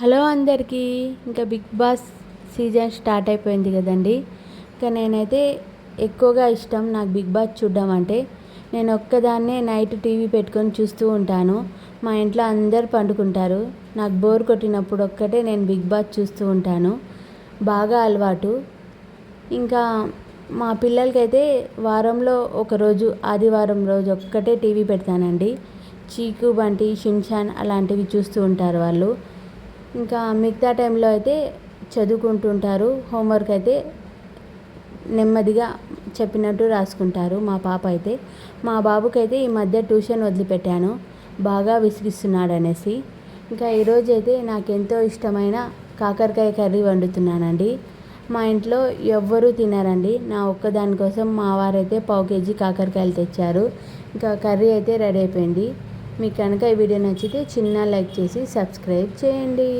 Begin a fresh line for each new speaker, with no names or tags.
Hello అందరికీ ఇంకా big boss season start అయిపోయింది కదండి. ఇంకా నేనైతే ఎక్కువగా ఇష్టం నాకు బిగ్ బాస్ చూడడం అంటే నేను ఒక్కదాన్నే నైట్ టీవీ పెట్టుకొని చూస్తూ ఉంటాను. మా ఇంట్లో అందరు పండుకుంటారు. నాకు బోర్ కొట్టినప్పుడు ఒక్కటే నేను బిగ్ బాస్ చూస్తూ ఉంటాను. బాగా అలవాటు. ఇంకా మా పిల్లలకైతే వారంలో ఒకరోజు ఆదివారం రోజు ఒక్కటే టీవీ పెడతానండి. చీకు బంటి షిన్షాన్ అలాంటివి చూస్తూ ఉంటారు వాళ్ళు. ఇంకా మిగతా టైంలో అయితే చదువుకుంటుంటారు. హోంవర్క్ అయితే నెమ్మదిగా చెప్పినట్టు రాసుకుంటారు మా పాప అయితే. మా బాబుకైతే ఈ మధ్య ట్యూషన్ వదిలిపెట్టాను. బాగా విసిగిస్తున్నాడు అనేసి ఇంకా ఈరోజు అయితే నాకు ఎంతో ఇష్టమైన కాకరకాయ కర్రీ వండుతున్నానండి. మా ఇంట్లో ఎవ్వరూ తినరండి. నా ఒక్కదానికోసం మా వారైతే పావు కేజీ కాకరకాయలు తెచ్చారు. ఇంకా కర్రీ అయితే రెడీ అయిపోయింది. మీకు కనుక ఈ వీడియో నచ్చితే చిన్న లైక్ చేసి సబ్స్క్రైబ్ చేయండి.